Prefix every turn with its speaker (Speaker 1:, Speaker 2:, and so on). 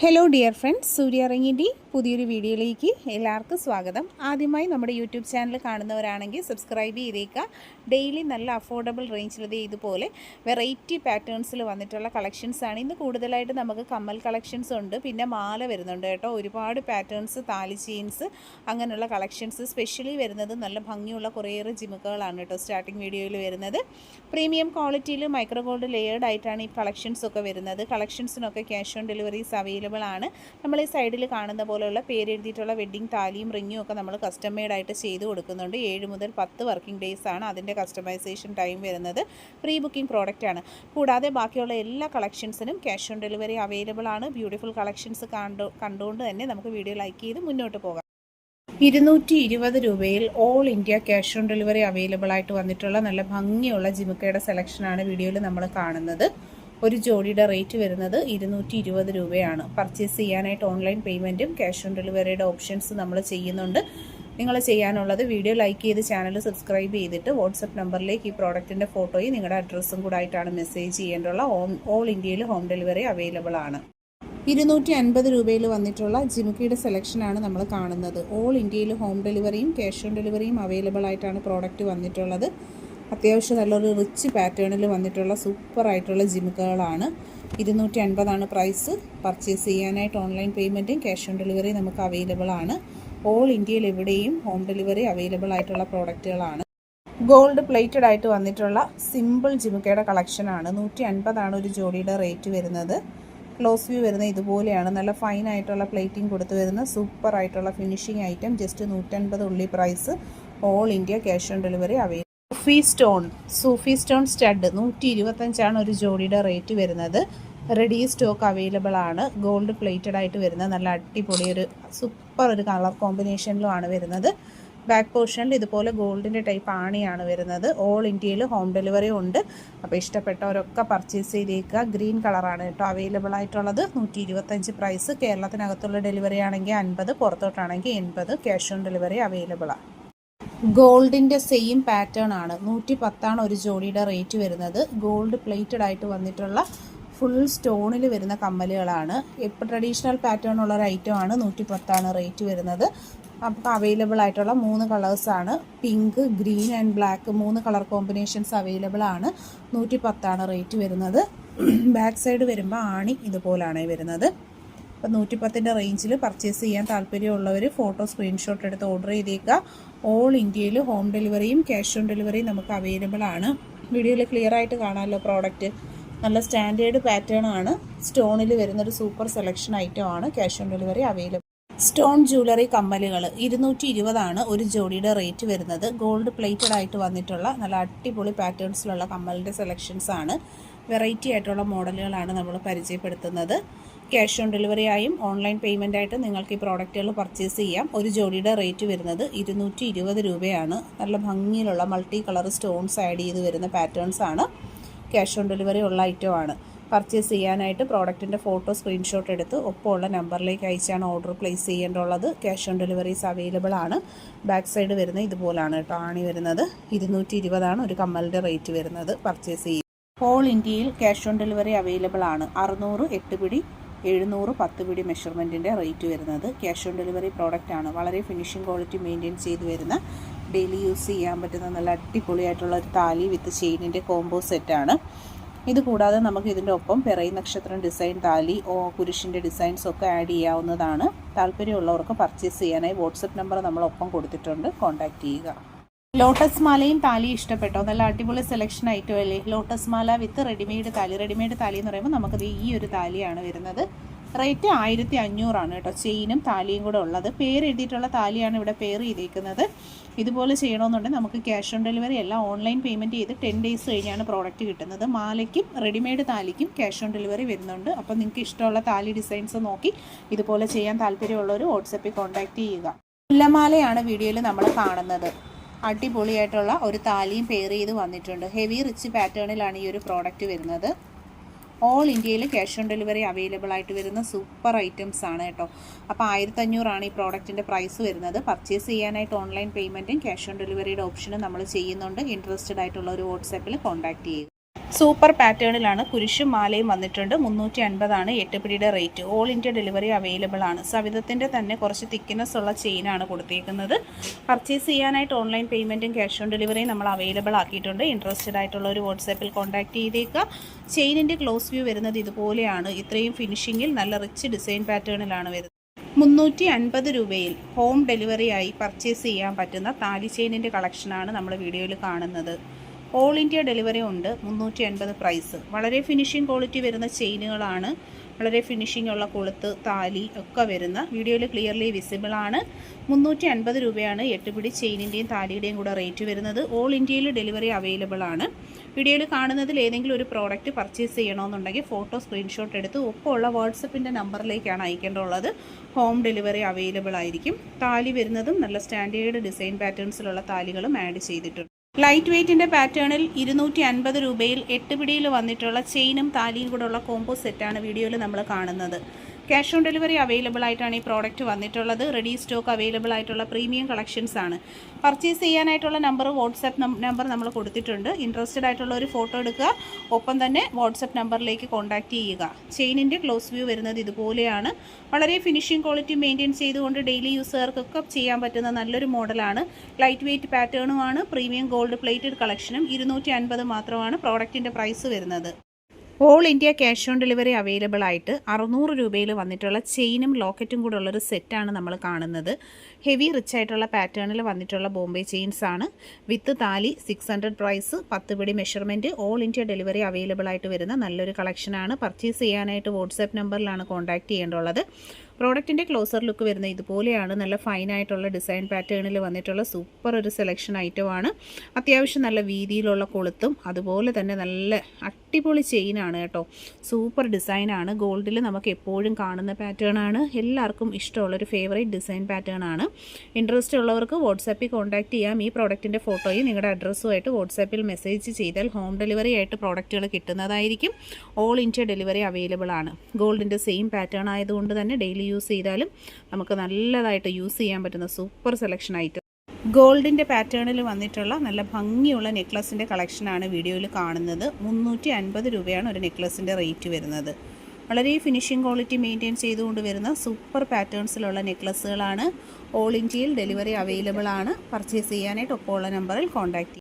Speaker 1: Hello dear friends സൂര്യ പുതിയൊരു വീഡിയോയിലേക്ക് എല്ലാവർക്കും സ്വാഗതം. ആദ്യമായി നമ്മുടെ യൂട്യൂബ് ചാനൽ കാണുന്നവരാണെങ്കിൽ സബ്സ്ക്രൈബ് ചെയ്തേക്കുക. ഡെയിലി നല്ല അഫോർഡബിൾ റേഞ്ചിലത് ഇതുപോലെ വെറൈറ്റി പാറ്റേൺസിൽ വന്നിട്ടുള്ള കളക്ഷൻസാണ് ഇന്ന് കൂടുതലായിട്ട് നമുക്ക് കമ്മൽ കളക്ഷൻസ് ഉണ്ട്. പിന്നെ മാല വരുന്നുണ്ട് കേട്ടോ. ഒരുപാട് പാറ്റേൺസ് താലി ചെയിൻസ് അങ്ങനെയുള്ള കളക്ഷൻസ് സ്പെഷ്യലി വരുന്നത് നല്ല ഭംഗിയുള്ള കുറേയേറെ ജിമുക്കുകളാണ് കേട്ടോ സ്റ്റാർട്ടിംഗ് വീഡിയോയിൽ വരുന്നത്. പ്രീമിയം ക്വാളിറ്റിയിൽ മൈക്രോ ഗോൾഡ് ലെയേർഡ് ആയിട്ടാണ് ഈ കളക്ഷൻസ് ഒക്കെ വരുന്നത്. കളക്ഷൻസിനൊക്കെ ക്യാഷ് ഓൺ ഡെലിവറീസ് അവൈലബിൾ ആണ്. നമ്മൾ ഈ സൈഡിൽ കാണുന്ന പോലെയുള്ള പേരെഴുതിയിട്ടുള്ള വെഡ്ഡിങ് താലിയും റിങ്ങും ഒക്കെ നമ്മൾ കസ്റ്റം മെയ്ഡായിട്ട് ചെയ്ത് കൊടുക്കുന്നുണ്ട്. ഏഴ് മുതൽ പത്ത് വർക്കിംഗ് ഡേയ്സ് ആണ് അതിന്റെ കസ്റ്റമൈസേഷൻ ടൈം വരുന്നത്. പ്രീ ബുക്കിംഗ് പ്രോഡക്റ്റ് ആണ്. കൂടാതെ ബാക്കിയുള്ള എല്ലാ കളക്ഷൻസിനും ക്യാഷ് ഓൺ ഡെലിവറി അവൈലബിൾ ആണ്. ബ്യൂട്ടിഫുൾ കളക്ഷൻസ് കണ്ടു കണ്ടുകൊണ്ട് തന്നെ നമുക്ക് വീഡിയോ ലൈക്ക് ചെയ്ത് മുന്നോട്ട് പോകാം. ഇരുന്നൂറ്റി ഇരുപത് രൂപയിൽ all India cash on delivery available ആയിട്ട് വന്നിട്ടുള്ള നല്ല ഭംഗിയുള്ള ജിമുക്കയുടെ സെലക്ഷനാണ് വീഡിയോയിൽ നമ്മൾ കാണുന്നത്. ഒരു ജോഡിയുടെ റേറ്റ് വരുന്നത് ഇരുന്നൂറ്റി ഇരുപത് രൂപയാണ്. പർച്ചേസ് ചെയ്യാനായിട്ട് ഓൺലൈൻ പേയ്മെന്റും ക്യാഷ് ഓൺ ഡെലിവറിയുടെ ഓപ്ഷൻസ് നമ്മൾ ചെയ്യുന്നുണ്ട്. നിങ്ങൾ ചെയ്യാനുള്ളത് വീഡിയോ ലൈക്ക് ചെയ്ത് ചാനൽ സബ്സ്ക്രൈബ് ചെയ്തിട്ട് വാട്സപ്പ് നമ്പറിലേക്ക് ഈ പ്രോഡക്റ്റിന്റെ ഫോട്ടോയും നിങ്ങളുടെ അഡ്രസ്സും കൂടെ ആയിട്ടാണ് മെസ്സേജ് ചെയ്യേണ്ടുള്ള ഓൾ ഇന്ത്യയിൽ ഹോം ഡെലിവറി അവൈലബിൾ ആണ്. ഇരുന്നൂറ്റി അൻപത് രൂപയിൽ വന്നിട്ടുള്ള ജിമുക്കിയുടെ സെലക്ഷനാണ് നമ്മൾ കാണുന്നത്. ഓൾ ഇന്ത്യയിൽ ഹോം ഡെലിവറിയും ക്യാഷ് ഓൺ ഡെലിവറിയും അവൈലബിൾ ആയിട്ടാണ് പ്രോഡക്റ്റ് വന്നിട്ടുള്ളത്. അത്യാവശ്യം നല്ലൊരു റിച്ച് പാറ്റേണിൽ വന്നിട്ടുള്ള സൂപ്പറായിട്ടുള്ള ജിമുകളാണ്. ഇരുന്നൂറ്റി അൻപതാണ് പ്രൈസ് പർച്ചേസ് ചെയ്യാനായിട്ട് ഓൺലൈൻ പേയ്മെന്റും ക്യാഷ് ഓൺ ഡെലിവറി നമുക്ക് അവൈലബിൾ ആണ്. ഓൾ ഇന്ത്യയിൽ എവിടെയും ഹോം ഡെലിവറി അവൈലബിൾ ആയിട്ടുള്ള പ്രോഡക്റ്റുകളാണ് ഗോൾഡ് പ്ലേറ്റഡ് ആയിട്ട് വന്നിട്ടുള്ള സിമ്പിൾ ജിമുക്കയുടെ കളക്ഷനാണ് നൂറ്റി അൻപതാണ് ഒരു ജോഡിയുടെ റേറ്റ് വരുന്നത്. ക്ലോസ് വ്യൂ വരുന്ന ഇതുപോലെയാണ്. നല്ല ഫൈൻ ആയിട്ടുള്ള പ്ലേറ്റിംഗ് കൊടുത്ത് വരുന്ന സൂപ്പർ ആയിട്ടുള്ള ഫിനിഷിംഗ് ഐറ്റം ജസ്റ്റ് നൂറ്റൻപത് ഉള്ളി price all India cash on delivery available Sufi stone Sufi stone stud നൂറ്റി ഇരുപത്തഞ്ചാണ് ഒരു ജോഡിയുടെ റേറ്റ് വരുന്നത്. റെഡി സ്റ്റോക്ക് അവൈലബിൾ ആണ്. ഗോൾഡ് പ്ലേറ്റഡ് ആയിട്ട് വരുന്ന നല്ല അടിപൊളി ഒരു സൂപ്പർ ഒരു കളർ കോമ്പിനേഷനിലുമാണ് വരുന്നത്. ബാക്ക് പോർഷനിൽ ഇതുപോലെ ഗോൾഡിന്റെ ടൈപ്പ് ആണിയാണ് വരുന്നത്. ഓൾ ഇന്ത്യയിൽ ഹോം ഡെലിവറി ഉണ്ട്. അപ്പോൾ ഇഷ്ടപ്പെട്ടവരൊക്കെ പർച്ചേസ് ചെയ്തേക്കുക. ഗ്രീൻ കളറാണ് കേട്ടോ അവൈലബിൾ ആയിട്ടുള്ളത്. നൂറ്റി ഇരുപത്തഞ്ച് പ്രൈസ്. കേരളത്തിനകത്തുള്ള ഡെലിവറി ആണെങ്കിൽ അൻപത് പുറത്തോട്ടാണെങ്കിൽ എൺപത്. ക്യാഷ് ഓൺ ഡെലിവറി അവൈലബിൾ ആണ്. ഗോൾഡിന്റെ സെയിം പാറ്റേൺ ആണ്. നൂറ്റി പത്താണ് ഒരു ജോഡിയുടെ റേറ്റ് വരുന്നത്. ഗോൾഡ് പ്ലേറ്റഡ് ആയിട്ട് വന്നിട്ടുള്ള ഫുൾ സ്റ്റോണിൽ വരുന്ന കമ്മലുകളാണ്. ഇപ്പോൾ ട്രഡീഷണൽ പാറ്റേൺ ഉള്ള ഒരു ഐറ്റം ആണ് നൂറ്റി പത്താണ് റേറ്റ് വരുന്നത്. അപ്പോൾ അവൈലബിൾ ആയിട്ടുള്ള മൂന്ന് കളേഴ്സാണ് പിങ്ക് ഗ്രീൻ ആൻഡ് ബ്ലാക്ക് മൂന്ന് കളർ കോമ്പിനേഷൻസ് അവൈലബിൾ ആണ്. നൂറ്റി പത്താണ് റേറ്റ് വരുന്നത്. ബാക്ക് സൈഡ് വരുമ്പോൾ ആണി ഇതുപോലാണ് വരുന്നത്. അപ്പോൾ നൂറ്റിപ്പത്തിന്റെ റേഞ്ചിൽ പർച്ചേസ് ചെയ്യാൻ താല്പര്യമുള്ളവർ ഫോട്ടോ സ്ക്രീൻഷോട്ട് എടുത്ത് ഓർഡർ ചെയ്തേക്കുക. ഓൾ ഇന്ത്യയിൽ ഹോം ഡെലിവറിയും ക്യാഷ് ഓൺ ഡെലിവറിയും നമുക്ക് അവൈലബിൾ ആണ്. വീഡിയോയിൽ ക്ലിയർ ആയിട്ട് കാണാമല്ലോ പ്രോഡക്റ്റ് നല്ല സ്റ്റാൻഡേർഡ് പാറ്റേൺ ആണ്. സ്റ്റോണിൽ വരുന്നൊരു സൂപ്പർ സെലക്ഷൻ ഐറ്റം ആണ് cash on delivery available stone jewellery കമ്മലുകൾ ഇരുന്നൂറ്റി ഇരുപതാണ് ഒരു ജോഡിയുടെ റേറ്റ് വരുന്നത്. ഗോൾഡ് പ്ലേറ്റഡ് ആയിട്ട് വന്നിട്ടുള്ള നല്ല അടിപൊളി പാറ്റേൺസിലുള്ള കമ്മലിന്റെ സെലക്ഷൻസ് ആണ്. വെറൈറ്റി ആയിട്ടുള്ള മോഡലുകളാണ് നമ്മൾ പരിചയപ്പെടുത്തുന്നത്. ക്യാഷ് ഓൺ ഡെലിവറി ആയും ഓൺലൈൻ പേയ്മെന്റ് ആയിട്ട് നിങ്ങൾക്ക് ഈ പ്രോഡക്റ്റുകൾ പർച്ചേസ് ചെയ്യാം. ഒരു ജോഡിയുടെ റേറ്റ് വരുന്നത് ഇരുന്നൂറ്റി ഇരുപത് രൂപയാണ്. നല്ല ഭംഗിയിലുള്ള മൾട്ടി കളർ സ്റ്റോൺസ് ആഡ് ചെയ്ത് വരുന്ന പാറ്റേൺസ് ആണ്. ക്യാഷ് ഓൺ ഡെലിവറി ഉള്ള ഐറ്റമാണ് പർച്ചേസ് ചെയ്യാനായിട്ട് പ്രോഡക്റ്റിന്റെ ഫോട്ടോ സ്ക്രീൻഷോട്ട് എടുത്ത് ഒപ്പമുള്ള നമ്പറിലേക്ക് അയച്ചാണ് ഓർഡർ പ്ലേസ് ചെയ്യേണ്ടുള്ളത് ക്യാഷ് ഓൺ ഡെലിവറീസ് അവൈലബിൾ ആണ്. ബാക്ക് സൈഡ് വരുന്നത് ഇതുപോലാണ് കേട്ടോ ആണി വരുന്നത്. ഇരുന്നൂറ്റി ഇരുപതാണ് ഒരു കമ്മലിന്റെ റേറ്റ് വരുന്നത് പർച്ചേസ് ചെയ്യുക ഓൾ ഇന്ത്യയിൽ ക്യാഷ് ഓൺ ഡെലിവറി അവൈലബിൾ ആണ്. അറുന്നൂറ് എട്ട് പിടി എഴുന്നൂറ് പത്ത് പിടി മെഷർമെന്റിന്റെ റേറ്റ് വരുന്നത്. ക്യാഷ് ഓൺ ഡെലിവറി പ്രോഡക്റ്റാണ് വളരെ ഫിനിഷിംഗ് ക്വാളിറ്റി മെയിന്റെയിൻ ചെയ്ത് വരുന്ന ഡെയിലി യൂസ് ചെയ്യാൻ പറ്റുന്ന നല്ല അടിപൊളിയായിട്ടുള്ള ഒരു താലി വിത്ത് ചെയിനിന്റെ കോംബോ സെറ്റാണ് ഇത് കൂടാതെ നമുക്ക് ഇതിന്റെ ഒപ്പം പിറയി നക്ഷത്രം ഡിസൈൻ താലി ഓ കുരിശിന്റെ ഡിസൈൻസ് ഒക്കെ ആഡ് ചെയ്യാവുന്നതാണ്. താല്പര്യമുള്ളവർക്ക് പർച്ചേസ് ചെയ്യാനായി വാട്സപ്പ് നമ്പർ നമ്മളൊപ്പം കൊടുത്തിട്ടുണ്ട്. കോൺടാക്റ്റ് ചെയ്യുക. ലോട്ടസ് മാലയും താലി ഇഷ്ടപ്പെട്ടോ? നല്ല അടിപൊളി സെലക്ഷൻ ഐറ്റം അല്ലേ? ലോട്ടസ് മാല വിത്ത് റെഡിമെയ്ഡ് താലി. റെഡിമെയ്ഡ് താലി എന്ന് പറയുമ്പോൾ നമുക്കത് ഈ ഒരു താലിയാണ് വരുന്നത്. റേറ്റ് ആയിരത്തി അഞ്ഞൂറാണ് കേട്ടോ. ചെയിനും താലിയും കൂടെ ഉള്ളത്. പേര് എഴുതിയിട്ടുള്ള താലിയാണ് ഇവിടെ പേര് ചെയ്തേക്കുന്നത്. ഇതുപോലെ ചെയ്യണമെന്നുണ്ടെങ്കിൽ നമുക്ക് ക്യാഷ് ഓൺ ഡെലിവറി അല്ല ഓൺലൈൻ പേയ്മെന്റ് ചെയ്ത് ടെൻ ഡേയ്സ് കഴിഞ്ഞാണ് പ്രോഡക്റ്റ് കിട്ടുന്നത്. മാലയ്ക്കും റെഡിമെയ്ഡ് താലിക്കും ക്യാഷ് ഓൺ ഡെലിവറി വരുന്നുണ്ട്. അപ്പോൾ നിങ്ങൾക്ക് ഇഷ്ടമുള്ള താലി ഡിസൈൻസ് നോക്കി ഇതുപോലെ ചെയ്യാൻ താല്പര്യമുള്ളവർ വാട്സപ്പിൽ കോൺടാക്റ്റ് ചെയ്യുക. മുല്ലമാലയാണ് വീഡിയോയിൽ നമ്മൾ കാണുന്നത്. അടിപൊളിയായിട്ടുള്ള ഒരു താലിയും പെയർ ചെയ്ത് വന്നിട്ടുണ്ട്. ഹെവി റിച്ച് പാറ്റേണിലാണ് ഈ ഒരു പ്രോഡക്റ്റ് വരുന്നത്. ഓൾ ഇന്ത്യയിൽ ക്യാഷ് ഓൺ ഡെലിവറി അവൈലബിൾ ആയിട്ട് വരുന്ന സൂപ്പർ ഐറ്റംസ് ആണ് കേട്ടോ. അപ്പോൾ ആയിരത്തഞ്ഞൂറാണ് ഈ പ്രോഡക്റ്റിന്റെ പ്രൈസ് വരുന്നത്. പർച്ചേസ് ചെയ്യാനായിട്ട് ഓൺലൈൻ പേയ്മെന്റും ക്യാഷ് ഓൺ ഡെലിവറിയുടെ ഓപ്ഷനും നമ്മൾ ചെയ്യുന്നുണ്ട്. ഇൻട്രസ്റ്റഡ് ആയിട്ടുള്ള ഒരു വാട്സാപ്പിൽ കോൺടാക്റ്റ് ചെയ്യുക. സൂപ്പർ പാറ്റേണിലാണ് കുരിശും മാലയും വന്നിട്ടുണ്ട്. മുന്നൂറ്റി അൻപതാണ് എട്ടുപിടിയുടെ rate. All India delivery available ആണ്. സവിധത്തിന്റെ തന്നെ കുറച്ച് തിക്നെസ് ഉള്ള ചെയിനാണ് കൊടുത്തിരിക്കുന്നത് പർച്ചേസ് ചെയ്യാനായിട്ട് ഓൺലൈൻ പേയ്മെന്റും ക്യാഷ് ഓൺ ഡെലിവറിയും നമ്മൾ അവൈലബിൾ ആക്കിയിട്ടുണ്ട്. ഇൻട്രസ്റ്റഡ് ആയിട്ടുള്ള ഒരു വാട്സാപ്പിൽ കോൺടാക്ട് ചെയ്തേക്കുക. ചെയിനിന്റെ ക്ലോസ് വ്യൂ വരുന്നത് ഇതുപോലെയാണ്. ഇത്രയും ഫിനിഷിങ്ങിൽ നല്ല റിച്ച് ഡിസൈൻ പാറ്റേണിലാണ് വരുന്നത്. മുന്നൂറ്റി അൻപത് രൂപയിൽ ഹോം ഡെലിവറിയായി പർച്ചേസ് ചെയ്യാൻ പറ്റുന്ന താലി ചെയിനിന്റെ കളക്ഷനാണ് നമ്മൾ വീഡിയോയിൽ കാണുന്നത്. ഓൾ ഇന്ത്യ ഡെലിവറി ഉണ്ട്. മുന്നൂറ്റി അൻപത് പ്രൈസ് വളരെ ഫിനിഷിംഗ് ക്വാളിറ്റി വരുന്ന ചെയിനുകളാണ്. വളരെ ഫിനിഷിംഗ് ഉള്ള കൊളുത്ത് താലി ഒക്കെ വരുന്ന. വീഡിയോയിൽ ക്ലിയർലി വിസിബിൾ ആണ്. മുന്നൂറ്റി അൻപത് രൂപയാണ് എട്ടുപിടി ചെയിനിന്റെയും താലിയുടെയും കൂടെ റേറ്റ് വരുന്നത്. ഓൾ ഇന്ത്യയിൽ ഡെലിവറി അവൈലബിൾ ആണ്. വീഡിയോയിൽ കാണുന്നതിൽ ഏതെങ്കിലും ഒരു പ്രോഡക്റ്റ് പർച്ചേസ് ചെയ്യണമെന്നുണ്ടെങ്കിൽ ഫോട്ടോ സ്ക്രീൻഷോട്ട് എടുത്ത് ഒപ്പമുള്ള വാട്സപ്പിന്റെ നമ്പറിലേക്കാണ് അയക്കേണ്ടുള്ളത് ഹോം ഡെലിവറി അവൈലബിൾ ആയിരിക്കും. താലി വരുന്നതും നല്ല സ്റ്റാൻഡേർഡ് ഡിസൈൻ പാറ്റേൺസിലുള്ള താലികളും ആഡ് ചെയ്തിട്ടുണ്ട്. ലൈറ്റ് വെയ്റ്റിന്റെ പാറ്റേണിൽ ഇരുന്നൂറ്റി അൻപത് രൂപയിൽ എട്ട് പിടിയിൽ വന്നിട്ടുള്ള ചെയിനും താലിയും കൂടെ ഉള്ള കോംബോ സെറ്റാണ് വീഡിയോയിൽ നമ്മൾ കാണുന്നത്. ക്യാഷ് ഓൺ ഡെലിവറി അവൈലബിൾ ആയിട്ടാണ് ഈ പ്രോഡക്റ്റ് വന്നിട്ടുള്ളത്. റെഡി സ്റ്റോക്ക് അവൈലബിൾ ആയിട്ടുള്ള പ്രീമിയം കളക്ഷൻസ് ആണ്. പർച്ചേസ് ചെയ്യാനായിട്ടുള്ള നമ്പർ വാട്സാപ്പ് നമ്പർ നമ്മൾ കൊടുത്തിട്ടുണ്ട്. ഇൻട്രസ്റ്റഡ് ആയിട്ടുള്ള ഒരു ഫോട്ടോ എടുക്കുക. ഒപ്പം തന്നെ വാട്സാപ്പ് നമ്പറിലേക്ക് കോൺടാക്റ്റ് ചെയ്യുക. ചെയിനിന്റെ ക്ലോസ് വ്യൂ വരുന്നത് ഇതുപോലെയാണ്. വളരെ ഫിനിഷിംഗ് ക്വാളിറ്റി മെയിന്റെയിൻ ചെയ്തുകൊണ്ട് ഡെയിലി യൂസുകാർക്കൊക്കെ ചെയ്യാൻ പറ്റുന്ന നല്ലൊരു മോഡലാണ് ലൈറ്റ് വെയ്റ്റ് പാറ്റേണുമാണ് പ്രീമിയം ഗോൾഡ് പ്ലേറ്റഡ് കളക്ഷനും ഇരുന്നൂറ്റി മാത്രമാണ് പ്രോഡക്റ്റിന്റെ പ്രൈസ് വരുന്നത്. All India cash on delivery available ആയിട്ട് അറുന്നൂറ് രൂപയിൽ വന്നിട്ടുള്ള ചെയിനും ലോക്കറ്റും കൂടെ ഉള്ളൊരു സെറ്റാണ് നമ്മൾ കാണുന്നത്. ഹെവി റിച്ച് ആയിട്ടുള്ള പാറ്റേണിൽ വന്നിട്ടുള്ള ബോംബെ ചെയിൻസ് ആണ്. വിത്ത് താലി സിക്സ് ഹൺഡ്രഡ് പ്രൈസ് പത്ത് പിടി measurement all India delivery available ആയിട്ട് വരുന്ന നല്ലൊരു കളക്ഷനാണ് പർച്ചേസ് ചെയ്യാനായിട്ട് വാട്സാപ്പ് നമ്പറിലാണ് കോൺടാക്റ്റ് ചെയ്യേണ്ടുള്ളത് പ്രോഡക്റ്റിന്റെ ക്ലോസർ ലുക്ക് വരുന്നത് ഇതുപോലെയാണ്. നല്ല ഫൈനായിട്ടുള്ള ഡിസൈൻ പാറ്റേണിൽ വന്നിട്ടുള്ള സൂപ്പർ ഒരു സെലക്ഷൻ ഐറ്റമാണ് അത്യാവശ്യം നല്ല വീതിയിലുള്ള കൊളുത്തും അതുപോലെ തന്നെ നല്ല അടിപൊളി ചെയിനാണ് കേട്ടോ. സൂപ്പർ ഡിസൈനാണ് ഗോൾഡിൽ നമുക്ക് എപ്പോഴും കാണുന്ന പാറ്റേൺ ആണ്. എല്ലാവർക്കും ഇഷ്ടമുള്ളൊരു ഫേവറേറ്റ് ഡിസൈൻ പാറ്റേൺ ആണ്. ഇൻട്രസ്റ്റ് ഉള്ളവർക്ക് വാട്സാപ്പിൽ കോൺടാക്ട് ചെയ്യാം. ഈ പ്രോഡക്റ്റിന്റെ ഫോട്ടോയും നിങ്ങളുടെ അഡ്രസ്സുമായിട്ട് വാട്സാപ്പിൽ മെസ്സേജ് ചെയ്താൽ ഹോം ഡെലിവറി ആയിട്ട് പ്രോഡക്റ്റുകൾ കിട്ടുന്നതായിരിക്കും. ഓൾ ഇന്ത്യ ഡെലിവറി അവൈലബിൾ ആണ്. ഗോൾഡിന്റെ സെയിം പാറ്റേൺ ആയതുകൊണ്ട് തന്നെ ഡെയിലി യൂസ് ചെയ്താലും നമുക്ക് നല്ലതായിട്ട് യൂസ് ചെയ്യാൻ പറ്റുന്ന സൂപ്പർ സെലക്ഷൻ ആയിട്ട് ഗോൾഡിന്റെ പാറ്റേണിൽ വന്നിട്ടുള്ള നല്ല ഭംഗിയുള്ള നെക്ലസിന്റെ കളക്ഷനാണ് വീഡിയോയിൽ കാണുന്നത്. മുന്നൂറ്റി അൻപത് രൂപയാണ് ഒരു നെക്ലസിന്റെ റേറ്റ് വരുന്നത്. വളരെ ഫിനിഷിംഗ് ക്വാളിറ്റി മെയിന്റെയിൻ ചെയ്തുകൊണ്ട് വരുന്ന സൂപ്പർ പാറ്റേൺസിലുള്ള നെക്ലസ്സുകളാണ് ഓൾ ഇന്ത്യയിൽ ഡെലിവറി അവൈലബിൾ ആണ്. പർച്ചേസ് ചെയ്യാനായിട്ട് ഒപ്പമുള്ള നമ്പറിൽ കോൺടാക്റ്റ്